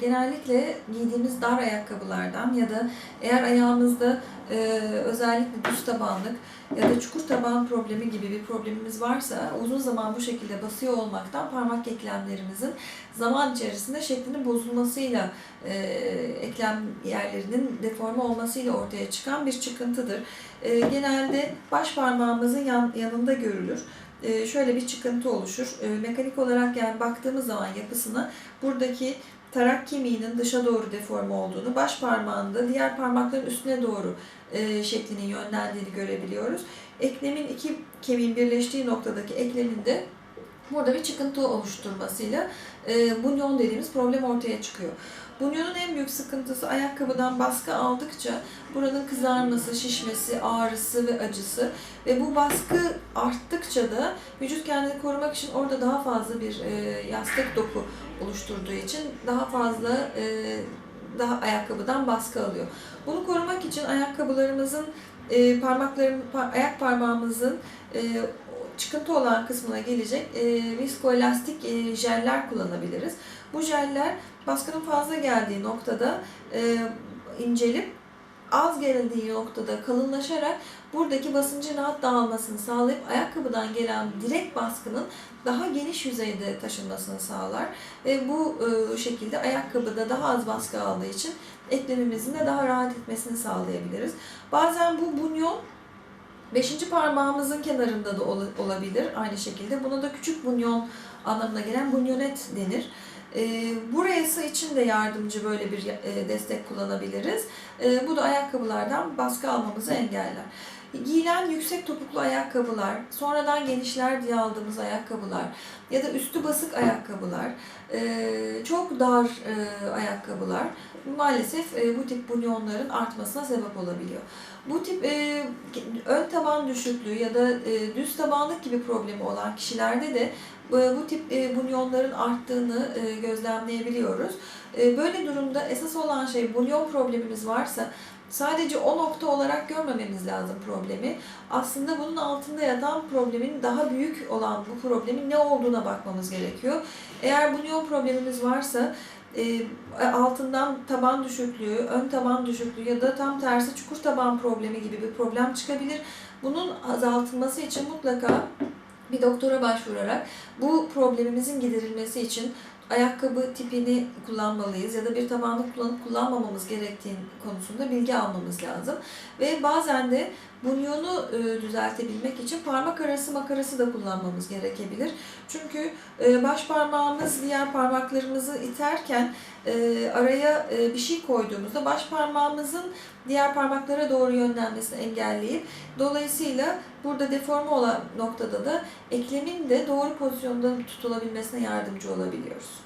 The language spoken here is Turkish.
genellikle giydiğimiz dar ayakkabılardan ya da eğer ayağımızda e, özellikle düz tabanlık ya da çukur taban problemi gibi bir problemimiz varsa uzun zaman bu şekilde basıyor olmaktan parmak eklemlerimizin zaman içerisinde şeklinin bozulmasıyla e, eklem yerlerinin deforme olmasıyla ortaya çıkan bir çıkıntıdır. E, genelde baş parmağımızın yan, yanında görülür. E, şöyle bir çıkıntı oluşur. E, mekanik olarak yani baktığımız zaman yapısına buradaki tarak kemiğinin dışa doğru deforme olduğunu, baş parmağında diğer parmakların üstüne doğru e, şeklinin yönlendiğini görebiliyoruz. Eklemin iki kemiğin birleştiği noktadaki ekleminde burada bir çıkıntı oluşturmasıyla e, bunyon dediğimiz problem ortaya çıkıyor. Bunyonun en büyük sıkıntısı ayakkabıdan baskı aldıkça buranın kızarması, şişmesi, ağrısı ve acısı ve bu baskı arttıkça da vücut kendini korumak için orada daha fazla bir e, yastık doku oluşturduğu için daha fazla e, daha ayakkabıdan baskı alıyor. Bunu korumak için ayakkabılarımızın e, parmakların pa- ayak parmağımızın e, çıkıntı olan kısmına gelecek e, viskoelastik e, jeller kullanabiliriz. Bu jeller baskının fazla geldiği noktada e, incelip az geldiği noktada kalınlaşarak buradaki basıncın rahat dağılmasını sağlayıp ayakkabıdan gelen direkt baskının daha geniş yüzeyde taşınmasını sağlar ve bu e, şekilde ayakkabıda daha az baskı aldığı için eklemimizin de daha rahat etmesini sağlayabiliriz. Bazen bu bunyon beşinci parmağımızın kenarında da ol- olabilir aynı şekilde. Buna da küçük bunyon anlamına gelen bunyonet denir. E, burası için de yardımcı böyle bir e, destek kullanabiliriz. E, bu da ayakkabılardan baskı almamızı engeller. Giyilen yüksek topuklu ayakkabılar, sonradan genişler diye aldığımız ayakkabılar ya da üstü basık ayakkabılar, e, çok dar e, ayakkabılar maalesef e, bu tip bunyonların artmasına sebep olabiliyor. Bu tip ön taban düşüklüğü ya da düz tabanlık gibi problemi olan kişilerde de bu, tip bunyonların arttığını gözlemleyebiliyoruz. Böyle durumda esas olan şey bunyon problemimiz varsa sadece o nokta olarak görmememiz lazım problemi. Aslında bunun altında yatan problemin daha büyük olan bu problemin ne olduğuna bakmamız gerekiyor. Eğer bunyon problemimiz varsa e, altından taban düşüklüğü, ön taban düşüklüğü ya da tam tersi çukur taban problemi gibi bir problem çıkabilir. Bunun azaltılması için mutlaka bir doktora başvurarak bu problemimizin giderilmesi için ayakkabı tipini kullanmalıyız ya da bir tabanlık kullanıp kullanmamamız gerektiği konusunda bilgi almamız lazım. Ve bazen de bunyonu e, düzeltebilmek için parmak arası makarası da kullanmamız gerekebilir. Çünkü e, baş parmağımız diğer parmaklarımızı iterken e, araya bir şey koyduğumuzda baş parmağımızın diğer parmaklara doğru yönlenmesini engelleyip dolayısıyla burada deforme olan noktada da eklemin de doğru pozisyonda tutulabilmesine yardımcı olabiliyoruz.